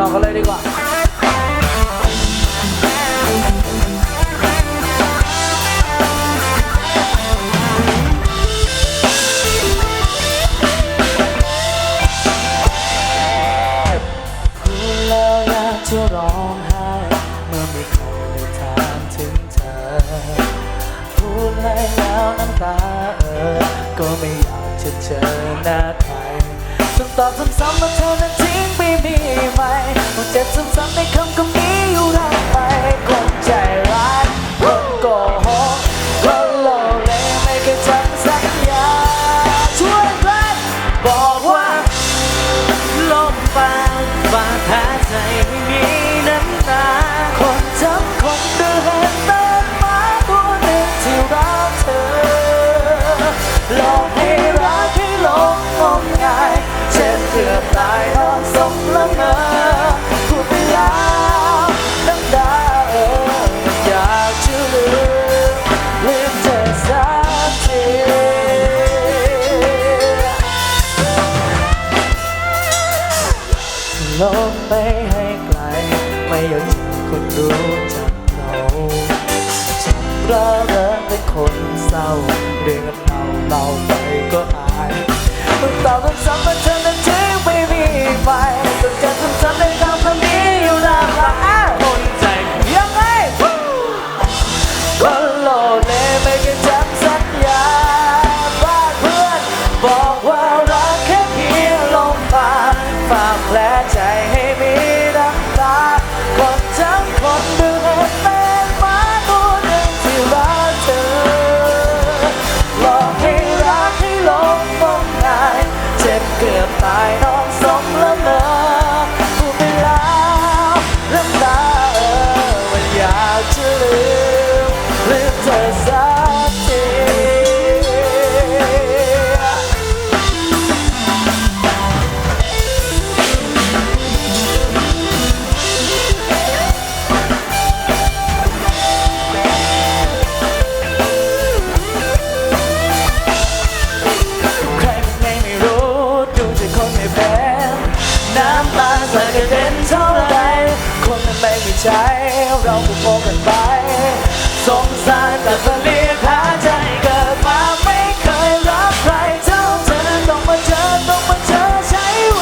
ต่อกันเลยดีกว่าพูดแล้วอยากจะร้องไห้เมื่อมีใครได้ถามถึงเธอ พูดให้แล้วน้ำตาเออก็ไม่อยากจะเจอหน้าใคร ต้องตอบซ้ำๆว่าเธอนั้นทิ้งไปมีไหมต้องเจ็บซ้ำๆในคำคำ ลบไปให้ไกล ไม่อยากจอคนรู้จักเราฉันร่าเริงเป็นคนเศร้า เรื่องเราเล่าไปก็อายต้องตอบซ้ำๆว่าเธอนั้นทิ้งไม่มีไป ใจ เราก็โกกันไป สงสารแต่ผลิตหาใจเกิดมาไม่เคยรักใครเท่าเธอต้องมาเจอต้องมาเจอใช้เว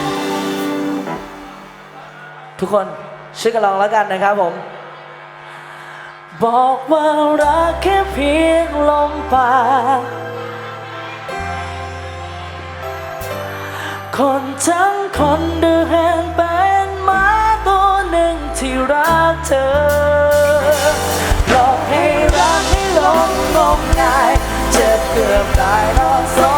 รทุกคนช่วยกันลองแล้วกันนะครับผม บอกว่ารักแค่เพียงลมปาก คนทั้งคนเดือแหนเป็นหมาตัวหนึ่งที่รักเธอหลอกให้รักให้หลงงมงายเจ็บเกือบตายนอนสอง